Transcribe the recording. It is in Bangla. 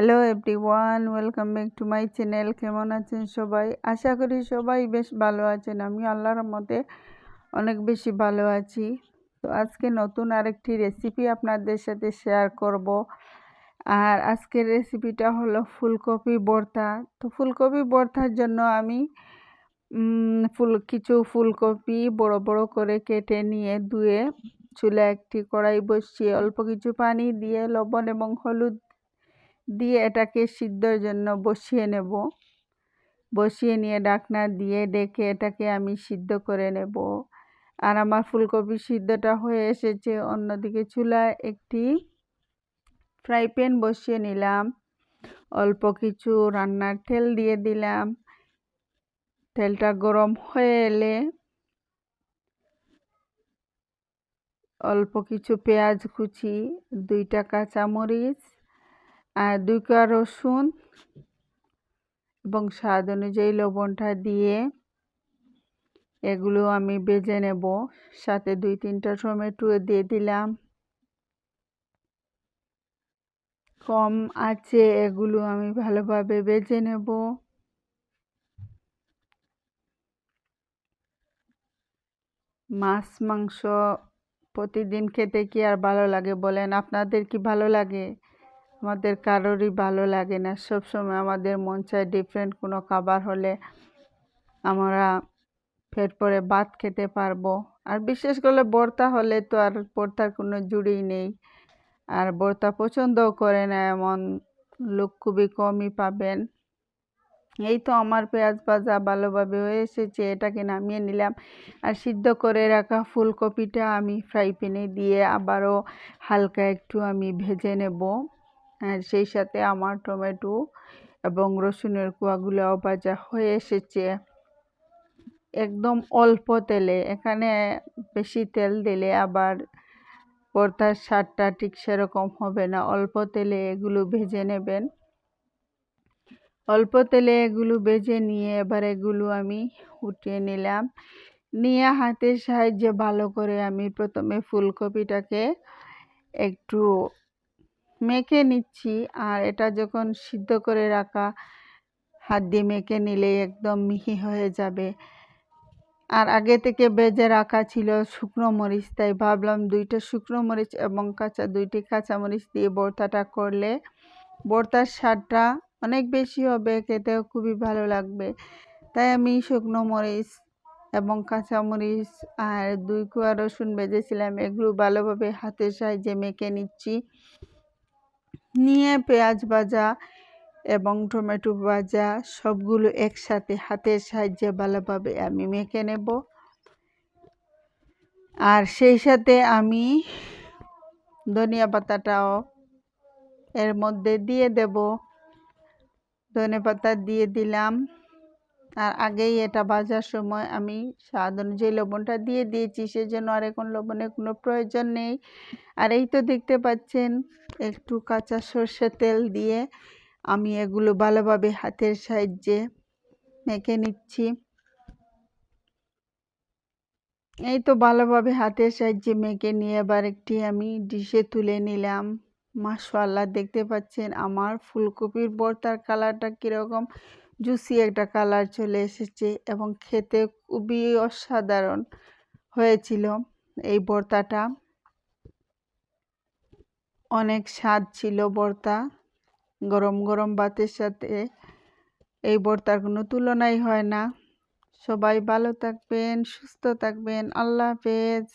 Hello everyone welcome back to my channel কেমন আছেন সবাই? আশা করি সবাই বেশ ভালো আছেন। আমি আল্লাহর মতে অনেক বেশি ভালো আছি। তো আজকে নতুন আরেকটি রেসিপি আপনাদের সাথে শেয়ার করব। আর আজকের রেসিপিটা হলো ফুলকপি ভর্তা তো ফুলকপি ভর্তার জন্য আমি ফুল, কিছু ফুলকপি বড় বড় করে কেটে নিয়ে ধুয়ে চুলে একটি কড়াই বসিয়ে অল্প কিছু পানি দিয়ে লবণ এবং হলুদ দিয়ে এটাকে সিদ্ধর জন্য বসিয়ে নেব। বসিয়ে নিয়ে ডাকনা দিয়ে ডেকে এটাকে আমি সিদ্ধ করে নেব। আর আমার ফুলকপি সিদ্ধটা হয়ে এসেছে। অন্যদিকে চুলায় একটি ফ্রাই প্যান বসিয়ে নিলাম। অল্প কিছু রান্নার তেল দিয়ে দিলাম। তেলটা গরম হয়ে এলে অল্প কিছু পেঁয়াজ কুচি, দুইটা কাঁচামরিচ আর দুই কোয়া রসুন এবং স্বাদ অনুযায়ী লবণটা দিয়ে এগুলো আমি বেজে নেব। সাথে দুই তিনটা টমেটো দিয়ে দিলাম। কম আছে, এগুলো আমি ভালোভাবে বেজে নেব। মাছ, মাংস প্রতিদিন খেতে কি আর ভালো লাগে বলেন? আপনাদের কি ভালো লাগে? আমাদের কারোরই ভালো লাগে না। সব সময় আমাদের মন চায় ডিফারেন্ট কোনো খাবার হলে আমরা ফের পরে ভাত খেতে পারব। আর বিশেষ করে বর্তা হলে তো আর বর্তার কোনো জুড়ি নেই। আর বর্তা পছন্দও করে না এমন লোক খুবই কমই পাবেন। এই তো আমার পেঁয়াজ ভাজা ভালোভাবে হয়ে এসেছে, এটাকে নামিয়ে নিলাম। আর সিদ্ধ করে রাখা ফুলকপিটা আমি ফ্রাই প্যানে দিয়ে আবারও হালকা একটু আমি ভেজে নেব। আর সেই সাথে আমার টমেটো এবং রসুনের কুয়াগুলোও ভাজা হয়ে এসেছে। একদম অল্প তেলে, এখানে বেশি তেল দিলে আবার পর্দার স্বাদটা ঠিক সেরকম হবে না। অল্প তেলে এগুলো ভেজে নেবেন। অল্প তেলে এগুলো ভেজে নিয়ে এবার এগুলো আমি উঠিয়ে নিলাম। নিয়ে হাতের সাহায্যে ভালো করে আমি প্রথমে ফুলকপিটাকে একটু মেখে নিচ্ছি। আর এটা যখন সিদ্ধ করে রাখা, হাত দিয়ে মেখে নিলে একদম মিহি হয়ে যাবে। আর আগে থেকে বেজে রাখা ছিল শুকনো মরিচ, তাই ভাবলাম দুইটা শুকনো মরিচ এবং কাঁচা, দুইটি কাঁচা মরিচ দিয়ে ভর্তাটা করলে ভর্তার স্বাদটা অনেক বেশি হবে, খেতেও খুবই ভালো লাগবে। তাই আমি শুকনো মরিচ এবং কাঁচামরিচ আর দুই কুয়া রসুন বেজেছিলাম, এগুলো ভালোভাবে হাতের সাহায্যে মেখে নিচ্ছি। নিয়ে পেঁয়াজ ভাজা এবং টমেটো ভাজা সবগুলো একসাথে হাতের সাহায্যে ভালোভাবে আমি মেখে নেব। আর সেই সাথে আমি ধনিয়া পাতাটাও এর মধ্যে দিয়ে দেব। ধনে পাতা দিয়ে দিলাম। আর আগেই এটা ভাজার সময় আমি স্বাদ অনুযায়ী লবণটা দিয়ে দিয়েছি, সেজন্য আর এখন লবণের কোনো প্রয়োজন নেই। আর এই তো দেখতে পাচ্ছেন, একটু কাঁচা সর্ষের তেল দিয়ে আমি এগুলো ভালোভাবে হাতের সাহায্যে মেখে নিচ্ছি। এই তো ভালোভাবে হাতের সাহায্যে মেখে নিয়ে এবার একটি আমি ডিশে তুলে নিলাম। মাশাল্লাহ দেখতে পাচ্ছেন আমার ফুলকপির বর্তার কালারটা কীরকম? জুসি একটা কালার চলে এসেছে এবং খেতে খুবই অসাধারণ হয়েছিল এই বর্তাটা। অনেক স্বাদ ছিল বর্তা, গরম গরম ভাতের সাথে। এই বর্তার কোনো তুলনাই হয় না। সবাই ভালো থাকবেন, সুস্থ থাকবেন। আল্লাহ হাফেজ।